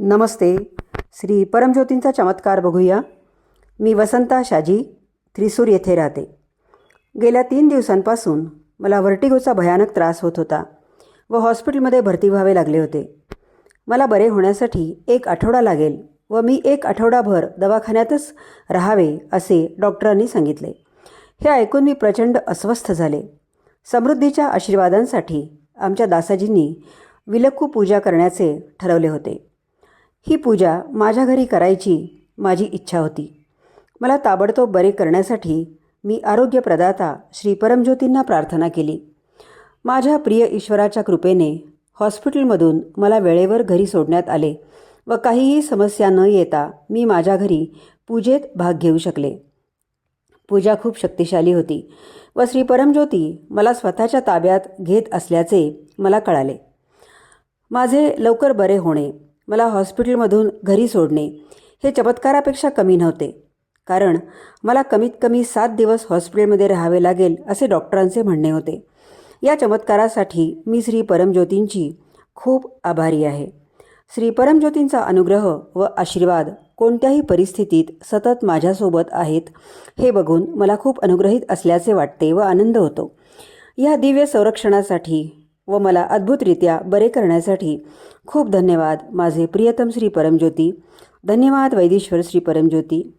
नमस्ते. श्री परमज्योतींचा चमत्कार बघूया. मी वसंता शाजी थ्रिसूर येथे राहते. गेल्या तीन दिवसांपासून मला व्हर्टिगोचा भयानक त्रास होत होता व हॉस्पिटलमध्ये भरती व्हावे लागले होते. मला बरे होण्यासाठी एक आठवडा लागेल व मी एक आठवडाभर दवाखान्यातच राहावे असे डॉक्टरांनी सांगितले. हे ऐकून मी प्रचंड अस्वस्थ झाले. समृद्धीच्या आशीर्वादांसाठी आमच्या दासाजींनी विलक्कू पूजा करण्याचे ठरवले होते. ही पूजा माझ्या घरी करायची माझी इच्छा होती. मला ताबडतोब बरे करण्यासाठी मी आरोग्यप्रदाता श्री परमज्योतींना प्रार्थना केली. माझ्या प्रिय ईश्वराच्या कृपेने हॉस्पिटलमधून मला वेळेवर घरी सोडण्यात आले व काहीही समस्या न येता मी माझ्या घरी पूजेत भाग घेऊ शकले. पूजा खूप शक्तिशाली होती व श्री परमज्योती मला स्वतःच्या ताब्यात घेत असल्याचे मला कळाले. माझे लवकर बरे होणे मला हॉस्पिटलमधून घरी सोडणे हे चमत्कारापेक्षा कमी नव्हते. कारण मला कमीत कमी सात दिवस हॉस्पिटलमध्ये राहावे लागेल असे डॉक्टरांचे म्हणणे होते. या चमत्कारासाठी मी श्री परमज्योतींची खूप आभारी आहे. श्री परमज्योतींचा अनुग्रह व आशीर्वाद कोणत्याही परिस्थितीत सतत माझ्यासोबत आहेत हे बघून मला खूप अनुग्रहित असल्याचे वाटते व आनंद होतो. या दिव्य संरक्षणासाठी व मला अद्भुतरित्या बरे करण्यासाठी खूप धन्यवाद. माझे प्रियतम श्री परमज्योती. धन्यवाद वैदेश्वर श्री परमज्योती.